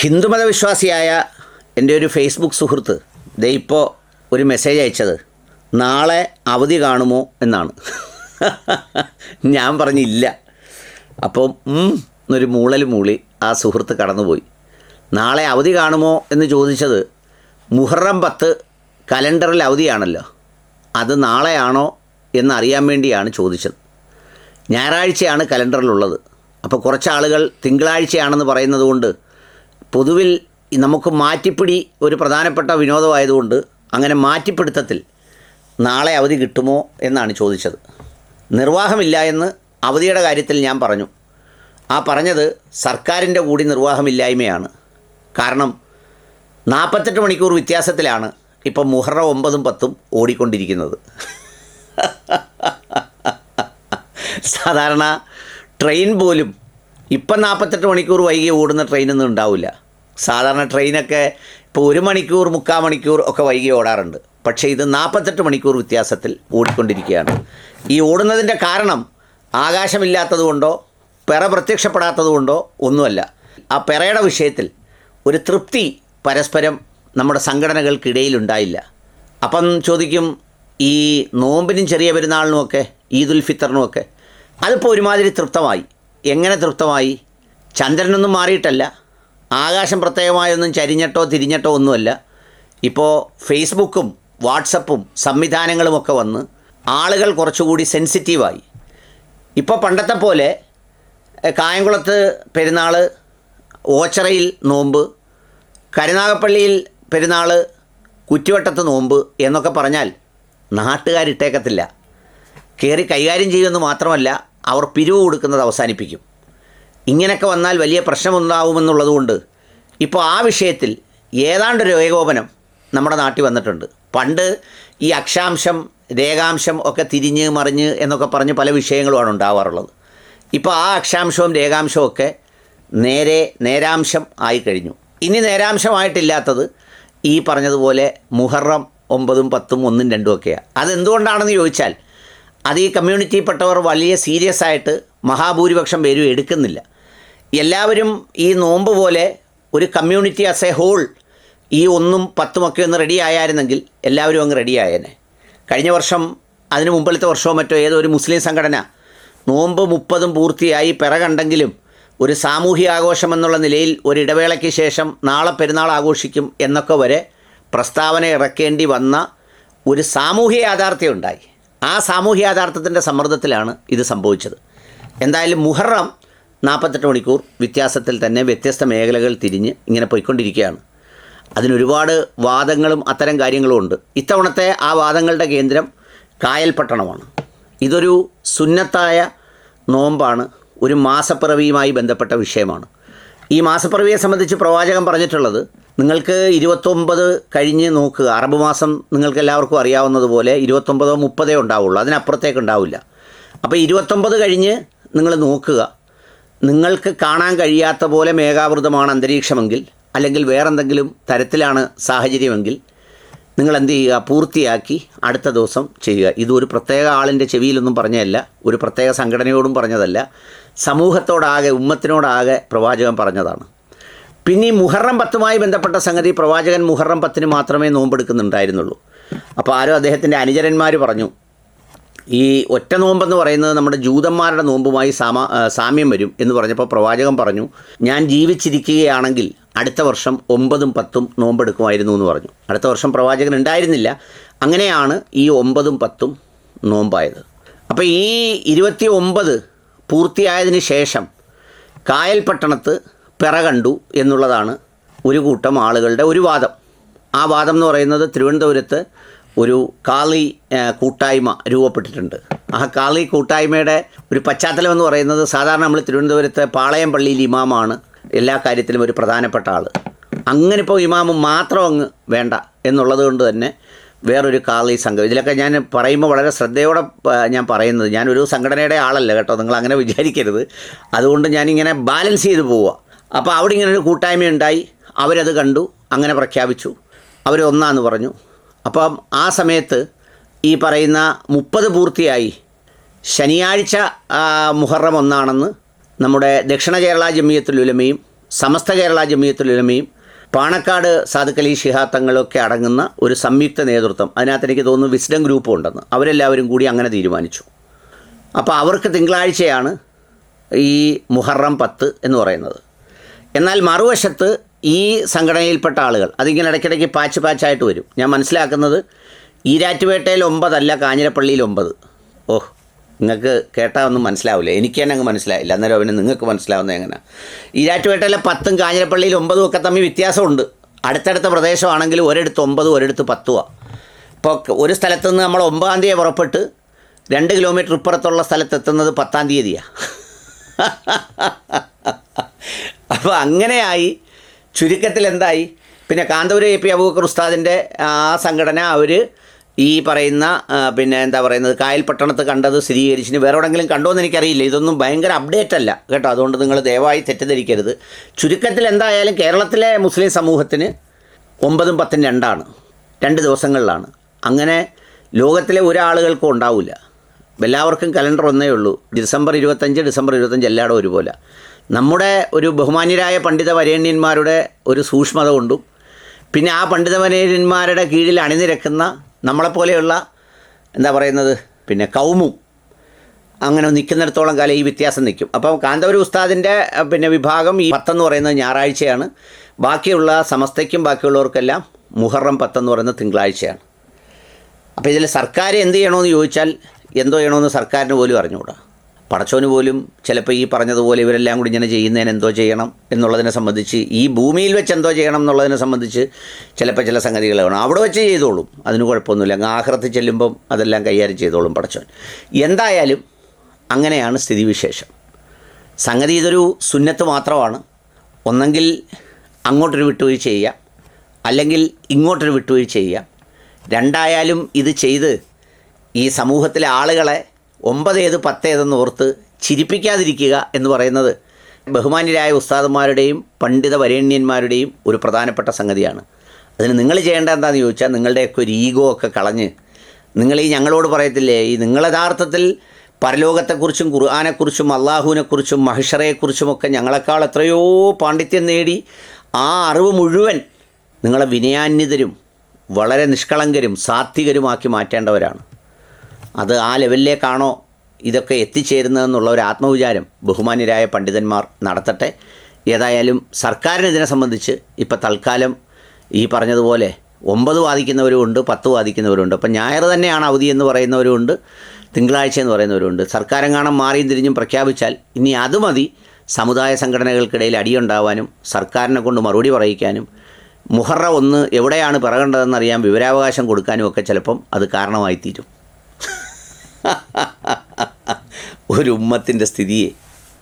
ഹിന്ദുമത വിശ്വാസിയായ എന്റെ ഒരു ഫേസ്ബുക്ക് സുഹൃത്ത് ദേ ഒരു മെസ്സേജ് അയച്ചത് നാളെ അവധി കാണുമോ? എന്നാണ്. ഞാൻ പറഞ്ഞില്ല. അപ്പം എന്നൊരു മൂളൽ മൂളി ആ സുഹൃത്ത് കടന്നുപോയി. നാളെ അവധി കാണുമോ? എന്ന് ചോദിച്ചത് മുഹറം പത്ത് കലണ്ടറിൽ അവധിയാണല്ലോ. അത് നാളെയാണോ എന്നറിയാൻ വേണ്ടിയാണ് ചോദിച്ചത്. ഞായറാഴ്ചയാണ് കലണ്ടറിലുള്ളത്. അപ്പോൾ കുറച്ച് ആളുകൾ തിങ്കളാഴ്ചയാണെന്ന് പറയുന്നത് കൊണ്ട് പൊതുവിൽ നമുക്ക് മാറ്റിപ്പിടി ഒരു പ്രധാനപ്പെട്ട വിനോദമായതുകൊണ്ട് അങ്ങനെ മാറ്റിപ്പിടുത്തത്തിൽ നാളെ അവധി കിട്ടുമോ എന്നാണ് ചോദിച്ചത്. നിർവാഹമില്ല എന്ന് അവധിയുടെ കാര്യത്തിൽ ഞാൻ പറഞ്ഞു. ആ പറഞ്ഞത് സർക്കാരിന്റെ കൂടി നിർവാഹമില്ലായ്മയാണ്. കാരണം നാൽപ്പത്തെട്ട് മണിക്കൂർ വ്യത്യാസത്തിലാണ് ഇപ്പം മുഹറം ഒമ്പതും പത്തും ഓടിക്കൊണ്ടിരിക്കുന്നത്. സാധാരണ ട്രെയിൻ പോലും ഇപ്പം നാൽപ്പത്തെട്ട് മണിക്കൂർ വൈകി ഓടുന്ന ട്രെയിനൊന്നും ഉണ്ടാവില്ല. സാധാരണ ട്രെയിനൊക്കെ ഇപ്പോൾ ഒരു മണിക്കൂർ മുക്കാൽ മണിക്കൂർ ഒക്കെ വൈകി ഓടാറുണ്ട്. പക്ഷേ ഇത് നാൽപ്പത്തെട്ട് മണിക്കൂർ വ്യത്യാസത്തിൽ ഓടിക്കൊണ്ടിരിക്കുകയാണ്. ഈ ഓടുന്നതിന്റെ കാരണം ആകാശമില്ലാത്തതുകൊണ്ടോ കൊണ്ടോ പിറ പ്രത്യക്ഷപ്പെടാത്തത് കൊണ്ടോ ഒന്നുമല്ല. ആ പിറയുടെ വിഷയത്തിൽ ഒരു തൃപ്തി പരസ്പരം നമ്മുടെ സംഘടനകൾക്കിടയിലുണ്ടായില്ല അപ്പം ചോദിക്കും ഈ നോമ്പിനും ചെറിയ പെരുന്നാളിനുമൊക്കെ ഈദുൽ ഫിത്തറിനുമൊക്കെ അതിപ്പോൾ ഒരുമാതിരി തൃപ്തമായി. എങ്ങനെ തൃപ്തമായി? ചന്ദ്രനൊന്നും മാറിയിട്ടല്ല. ആകാശം പ്രത്യേകമായൊന്നും ചരിഞ്ഞട്ടോ തിരിഞ്ഞട്ടോ ഒന്നുമല്ല. ഇപ്പോൾ ഫേസ്ബുക്കും വാട്സപ്പും സംവിധാനങ്ങളുമൊക്കെ വന്ന് ആളുകൾ കുറച്ചുകൂടി സെൻസിറ്റീവായി. ഇപ്പോൾ പണ്ടത്തെ പോലെ കായംകുളത്ത് പെരുന്നാൾ ഓച്ചറയിൽ നോമ്പ് കരുനാഗപ്പള്ളിയിൽ പെരുന്നാൾ കുറ്റിവട്ടത്ത് നോമ്പ് എന്നൊക്കെ പറഞ്ഞാൽ നാട്ടുകാരിട്ടേക്കത്തില്ല. കയറി കൈകാര്യം ചെയ്യുമെന്ന് മാത്രമല്ല അവർ പിരിവ് കൊടുക്കുന്നത് അവസാനിപ്പിക്കും. ഇങ്ങനെയൊക്കെ വന്നാൽ വലിയ പ്രശ്നമുണ്ടാവുമെന്നുള്ളതുകൊണ്ട് ഇപ്പോൾ ആ വിഷയത്തിൽ ഏതാണ്ടൊരു ഏകോപനം നമ്മുടെ നാട്ടിൽ വന്നിട്ടുണ്ട്. പണ്ട് ഈ അക്ഷാംശം രേഖാംശം ഒക്കെ തിരിഞ്ഞ് മറിഞ്ഞ് എന്നൊക്കെ പറഞ്ഞ് പല വിഷയങ്ങളുമാണ് ഉണ്ടാവാറുള്ളത്. ഇപ്പോൾ ആ അക്ഷാംശവും രേഖാംശവും ഒക്കെ നേരെ നേരാംശം ആയിക്കഴിഞ്ഞു ഇനി നേരാംശമായിട്ടില്ലാത്തത് ഈ പറഞ്ഞതുപോലെ മുഹറം ഒമ്പതും പത്തും ഒന്നും രണ്ടും ഒക്കെയാണ്. അതെന്തുകൊണ്ടാണെന്ന് ചോദിച്ചാൽ അത് ഈ കമ്മ്യൂണിറ്റിയിൽപ്പെട്ടവർ വലിയ സീരിയസ് ആയിട്ട് മഹാഭൂരിപക്ഷം പേരും എടുക്കുന്നില്ല. എല്ലാവരും ഈ നോമ്പ് പോലെ ഒരു കമ്മ്യൂണിറ്റി ആസ് എ ഹോൾ ഈ ഒന്നും പത്തുമൊക്കെ ഒന്ന് റെഡി ആയായിരുന്നെങ്കിൽ എല്ലാവരും അങ്ങ് റെഡി ആയേനെ. കഴിഞ്ഞ വർഷം അതിന് മുമ്പിലത്തെ വർഷമോ മറ്റോ ഏതോ ഒരു മുസ്ലിം സംഘടന നോമ്പ് മുപ്പതും പൂർത്തിയായി പിറകണ്ടെങ്കിലും ഒരു സാമൂഹ്യ ആഘോഷം എന്നുള്ള നിലയിൽ ഒരു ഇടവേളയ്ക്ക് ശേഷം നാളെ പെരുന്നാൾ ആഘോഷിക്കും എന്നൊക്കെ വരെ പ്രസ്താവന ഇറക്കേണ്ടി വന്ന ഒരു സാമൂഹ്യ യാഥാർത്ഥ്യം ഉണ്ടായി. ആ സാമൂഹ്യ യാഥാർത്ഥ്യത്തിന്റെ സമ്മർദ്ദത്തിലാണ് ഇത് സംഭവിച്ചത്. എന്തായാലും മുഹറം നാൽപ്പത്തെട്ട് മണിക്കൂർ വ്യത്യാസത്തിൽ തന്നെ വ്യത്യസ്ത മേഖലകൾ തിരിഞ്ഞ് ഇങ്ങനെ പോയിക്കൊണ്ടിരിക്കുകയാണ്. അതിനൊരുപാട് വാദങ്ങളും അത്തരം കാര്യങ്ങളും ഉണ്ട്. ഇത്തവണത്തെ ആ വാദങ്ങളുടെ കേന്ദ്രം കായൽപട്ടണമാണ് ഇതൊരു സുന്നത്തായ നോമ്പാണ്. ഒരു മാസപ്പിറവിയുമായി ബന്ധപ്പെട്ട വിഷയമാണ്. ഈ മാസപ്പിറവിയെ സംബന്ധിച്ച് പ്രവാചകൻ പറഞ്ഞിട്ടുള്ളത് നിങ്ങൾക്ക് ഇരുപത്തൊമ്പത് കഴിഞ്ഞ് നോക്കുക. അറബ് മാസം നിങ്ങൾക്ക് എല്ലാവർക്കും അറിയാവുന്നതുപോലെ ഇരുപത്തൊമ്പതോ മുപ്പതോ ഉണ്ടാവുള്ളൂ. അതിനപ്പുറത്തേക്ക് ഉണ്ടാവില്ല. അപ്പോൾ ഇരുപത്തൊമ്പത് കഴിഞ്ഞ് നിങ്ങൾ നോക്കുക. നിങ്ങൾക്ക് കാണാൻ കഴിയാത്ത പോലെ മേഘാവൃതമാണ് അന്തരീക്ഷമെങ്കിൽ അല്ലെങ്കിൽ വേറെന്തെങ്കിലും തരത്തിലാണ് സാഹചര്യമെങ്കിൽ നിങ്ങൾ എന്ത് ചെയ്യുക? പൂർത്തിയാക്കി അടുത്ത ദിവസം ചെയ്യുക. ഇത് ഒരു പ്രത്യേക ആളിന്റെ ചെവിയിലൊന്നും പറഞ്ഞതല്ല. ഒരു പ്രത്യേക സംഘടനയോടും പറഞ്ഞതല്ല. സമൂഹത്തോടാകെ ഉമ്മത്തിനോടാകെ പ്രവാചകൻ പറഞ്ഞതാണ്. പിന്നെ ഈ മുഹറം പത്തുമായി ബന്ധപ്പെട്ട സംഗതി പ്രവാചകൻ മുഹറം പത്തിന് മാത്രമേ നോമ്പെടുക്കുന്നുണ്ടായിരുന്നുള്ളൂ. അപ്പോൾ ആരോ അദ്ദേഹത്തിന്റെ അനുചരന്മാർ പറഞ്ഞു ഈ ഒറ്റ നോമ്പെന്ന് പറയുന്നത് നമ്മുടെ ജൂതന്മാരുടെ നോമ്പുമായി സാമ സാമ്യം വരും എന്ന് പറഞ്ഞപ്പോൾ പ്രവാചകൻ പറഞ്ഞു ഞാൻ ജീവിച്ചിരിക്കുകയാണെങ്കിൽ അടുത്ത വർഷം ഒമ്പതും പത്തും നോമ്പെടുക്കുമായിരുന്നു എന്ന് പറഞ്ഞു. അടുത്ത വർഷം പ്രവാചകൻ ഉണ്ടായിരുന്നില്ല. അങ്ങനെയാണ് ഈ ഒമ്പതും പത്തും നോമ്പായത്. അപ്പോൾ ഈ ഇരുപത്തി ഒമ്പത് പൂർത്തിയായതിന് ശേഷം കായൽപട്ടണത്ത് പിറ കണ്ടു എന്നുള്ളതാണ് ഒരു കൂട്ടം ആളുകളുടെ ഒരു വാദം. ആ വാദം എന്ന് പറയുന്നത് തിരുവനന്തപുരത്ത് ഒരു കാളി കൂട്ടായ്മ രൂപപ്പെട്ടിട്ടുണ്ട്. ആ കാളി കൂട്ടായ്മയുടെ ഒരു പശ്ചാത്തലം എന്ന് പറയുന്നത് സാധാരണ നമ്മൾ തിരുവനന്തപുരത്തെ പാളയം പള്ളിയിൽ ഇമാമാണ് എല്ലാ കാര്യത്തിലും ഒരു പ്രധാനപ്പെട്ട ആൾ അങ്ങനെ ഇപ്പോൾ ഇമാമ് മാത്രം അങ്ങ് വേണ്ട എന്നുള്ളത് കൊണ്ട് തന്നെ വേറൊരു കാളി സംഘം. ഇതിലൊക്കെ ഞാൻ പറയുമ്പോൾ വളരെ ശ്രദ്ധയോടെ ഞാൻ പറയുന്നത് ഞാനൊരു സംഘടനയുടെ ആളല്ല കേട്ടോ നിങ്ങൾ അങ്ങനെ വിചാരിക്കരുത്. അതുകൊണ്ട് ഞാനിങ്ങനെ ബാലൻസ് ചെയ്ത് പോവുക. അപ്പോൾ അവിടെ ഇങ്ങനെ ഒരു കൂട്ടായ്മ ഉണ്ടായി. അവരത് കണ്ടു അങ്ങനെ പ്രഖ്യാപിച്ചു. അവർ ഒന്നാന്ന് പറഞ്ഞു. അപ്പം ആ സമയത്ത് ഈ പറയുന്ന മുപ്പത് പൂർത്തിയായി. ശനിയാഴ്ച മുഹറം ഒന്നാണെന്ന് നമ്മുടെ ദക്ഷിണ കേരള ജമിയത്തുൽ ഉലമയും സമസ്ത കേരള ജമിയത്തുലമയും പാണക്കാട് സാധുക്കലി ശിഹാത്തങ്ങളൊക്കെ അടങ്ങുന്ന ഒരു സംയുക്ത നേതൃത്വം അതിനകത്ത് എനിക്ക് തോന്നുന്നു വിസ്ഡം ഗ്രൂപ്പ് ഉണ്ടെന്ന്. അവരെല്ലാവരും കൂടി അങ്ങനെ തീരുമാനിച്ചു. അപ്പോൾ അവർക്ക് തിങ്കളാഴ്ചയാണ് ഈ മുഹറം പത്ത് എന്ന് പറയുന്നത്. എന്നാൽ മറുവശത്ത് ഈ സംഘടനയിൽപ്പെട്ട ആളുകൾ അതിങ്ങനെ ഇടയ്ക്കിടയ്ക്ക് പാച്ച് പാച്ചായിട്ട് വരും. ഞാൻ മനസ്സിലാക്കുന്നത് ഈരാറ്റുപേട്ടയിൽ ഒമ്പതല്ല കാഞ്ഞിരപ്പള്ളിയിൽ ഒമ്പത്. ഓഹ് നിങ്ങൾക്ക് കേട്ടാൽ ഒന്നും മനസ്സിലാവില്ല എനിക്ക് തന്നെ അങ്ങ് മനസ്സിലായില്ല. അന്നേരം അവന് നിങ്ങൾക്ക് മനസ്സിലാവുന്നത് എങ്ങനെ? ഈരാറ്റുപേട്ടയിലെ പത്തും കാഞ്ഞിരപ്പള്ളിയിൽ ഒമ്പതും ഒക്കെ തമ്മിൽ വ്യത്യാസമുണ്ട്. അടുത്തടുത്ത പ്രദേശമാണെങ്കിൽ ഒരിടത്ത് ഒമ്പതും ഒരിടത്ത് പത്തുമാണ് ഇപ്പോൾ ഒരു സ്ഥലത്ത് നിന്ന് നമ്മൾ ഒമ്പതാം തീയതി പുറപ്പെട്ട് രണ്ട് കിലോമീറ്റർ ഇപ്പുറത്തുള്ള സ്ഥലത്തെത്തുന്നത് പത്താം തീയതിയാണ് അപ്പോൾ അങ്ങനെയായി. ചുരുക്കത്തിൽ എന്തായി? പിന്നെ കാന്തപുരം എ പി അബൂബക്കർ ഉസ്താദിന്റെ ആ സംഘടന അവർ ഈ പറയുന്ന പിന്നെ എന്താ പറയുന്നത് കായൽ പട്ടണത്ത് കണ്ടത് സ്ഥിരീകരിച്ചിന് വേറെ എവിടെങ്കിലും കണ്ടോ എന്ന് എനിക്കറിയില്ല. ഇതൊന്നും ഭയങ്കര അപ്ഡേറ്റ് അല്ല കേട്ടോ. അതുകൊണ്ട് നിങ്ങൾ ദയവായി തെറ്റിദ്ധരിക്കരുത്. ചുരുക്കത്തിൽ എന്തായാലും കേരളത്തിലെ മുസ്ലിം സമൂഹത്തിന് ഒമ്പതും പത്തും രണ്ടാണ്. രണ്ട് ദിവസങ്ങളിലാണ്. അങ്ങനെ ലോകത്തിലെ ഒരാളുകൾക്കും ഉണ്ടാവില്ല എല്ലാവർക്കും കലണ്ടർ ഒന്നേ ഉള്ളൂ. ഡിസംബർ ഇരുപത്തഞ്ച് ഡിസംബർ ഇരുപത്തഞ്ച് എല്ലായിടും ഒരുപോലെ. നമ്മുടെ ഒരു ബഹുമാന്യരായ പണ്ഡിത വരേണ്യന്മാരുടെ ഒരു സൂക്ഷ്മത കൊണ്ടും പിന്നെ ആ പണ്ഡിത വരേണ്യന്മാരുടെ കീഴിൽ അണിനിരക്കുന്ന നമ്മളെപ്പോലെയുള്ള എന്താ പറയുന്നത് പിന്നെ കൗമും അങ്ങനെ നിൽക്കുന്നിടത്തോളം കാലം ഈ വ്യത്യാസം നിൽക്കും. അപ്പോൾ കാന്തപുരി ഉസ്താദിന്റെ പിന്നെ വിഭാഗം ഈ പത്തെന്ന് പറയുന്നത് ഞായറാഴ്ചയാണ്. ബാക്കിയുള്ള സമസ്തയ്ക്കും ബാക്കിയുള്ളവർക്കെല്ലാം മുഹറം പത്തെന്ന് പറയുന്നത് തിങ്കളാഴ്ചയാണ്. അപ്പോൾ ഇതിൽ സർക്കാർ എന്ത് ചെയ്യണമെന്ന് ചോദിച്ചാൽ എന്തോ ചെയ്യണമെന്ന് സർക്കാരിന് പോലും അറിഞ്ഞുകൂടാ. പടച്ചോന് പോലും ചിലപ്പോൾ ഈ പറഞ്ഞതുപോലെ ഇവരെല്ലാം കൂടി ഇങ്ങനെ ചെയ്യുന്നതിന് എന്തോ ചെയ്യണം എന്നുള്ളതിനെ സംബന്ധിച്ച് ഈ ഭൂമിയിൽ വെച്ച് എന്തോ ചെയ്യണം എന്നുള്ളതിനെ സംബന്ധിച്ച് ചിലപ്പോൾ ചില സംഗതികൾ വേണം. അവിടെ വെച്ച് ചെയ്തോളും. അതിന് കുഴപ്പമൊന്നുമില്ല. അങ്ങ് ആഹ്റത്തിൽ ചെല്ലുമ്പം അതെല്ലാം കൈകാര്യം ചെയ്തോളും പടച്ചോൻ. എന്തായാലും അങ്ങനെയാണ് സ്ഥിതിവിശേഷം. സംഗതി ഇതൊരു സുന്നത്ത് മാത്രമാണ്. ഒന്നെങ്കിൽ അങ്ങോട്ടൊരു വിട്ടുവീഴ്ച ചെയ്യാം. അല്ലെങ്കിൽ ഇങ്ങോട്ടൊരു വിട്ടുവീഴ്ച ചെയ്യാം. രണ്ടായാലും ഇത് ചെയ്ത് ഈ സമൂഹത്തിലെ ആളുകളെ ഒമ്പതേത് പത്തേതെന്ന് ഓർത്ത് ചിരിപ്പിക്കാതിരിക്കുക എന്ന് പറയുന്നത് ബഹുമാന്യരായ ഉസ്താദന്മാരുടെയും പണ്ഡിത വരേണ്യന്മാരുടെയും ഒരു പ്രധാനപ്പെട്ട സംഗതിയാണ്. അതിന് നിങ്ങൾ ചെയ്യേണ്ട എന്താണെന്ന് ചോദിച്ചാൽ നിങ്ങളുടെയൊക്കെ ഒരു ഈഗോ ഒക്കെ കളഞ്ഞ് നിങ്ങൾ ഈ ഞങ്ങളോട് പറയത്തില്ലേ ഈ നിങ്ങൾ യഥാർത്ഥത്തിൽ പരലോകത്തെക്കുറിച്ചും ഖുർആാനെക്കുറിച്ചും അള്ളാഹുവിനെക്കുറിച്ചും മഹിഷറയെക്കുറിച്ചുമൊക്കെ ഞങ്ങളെക്കാൾ എത്രയോ പാണ്ഡിത്യം നേടി ആ അറിവ് മുഴുവൻ നിങ്ങളെ വിനയാന്യതരും വളരെ നിഷ്കളങ്കരും സാത്വികരുമാക്കി മാറ്റേണ്ടവരാണ്. അത് ആ ലെവലിലേക്കാണോ ഇതൊക്കെ എത്തിച്ചേരുന്നതെന്നുള്ള ഒരു ആത്മവിചാരം ബഹുമാന്യരായ പണ്ഡിതന്മാർ നടത്തട്ടെ. ഏതായാലും സർക്കാരിന് ഇതിനെ സംബന്ധിച്ച് ഇപ്പോൾ തൽക്കാലം ഈ പറഞ്ഞതുപോലെ ഒമ്പത് വാദിക്കുന്നവരുമുണ്ട് പത്ത് വാദിക്കുന്നവരുണ്ട്. അപ്പം ഞായർ തന്നെയാണ് അവധി എന്ന് പറയുന്നവരുമുണ്ട് തിങ്കളാഴ്ച എന്ന് പറയുന്നവരുണ്ട് കാണാൻ മാറിയും തിരിഞ്ഞും പ്രഖ്യാപിച്ചാൽ ഇനി അത് മതി സമുദായ സംഘടനകൾക്കിടയിൽ അടിയുണ്ടാവാനും സർക്കാരിനെ കൊണ്ട് മറുപടി പറയിക്കാനും. മുഹറ ഒന്ന് എവിടെയാണ് പിറകേണ്ടതെന്നറിയാൻ വിവരാവകാശം കൊടുക്കാനും ഒക്കെ ചിലപ്പം അത് കാരണമായി തീരും ഒരു ഉമ്മത്തിന്റെ സ്ഥിതിയെ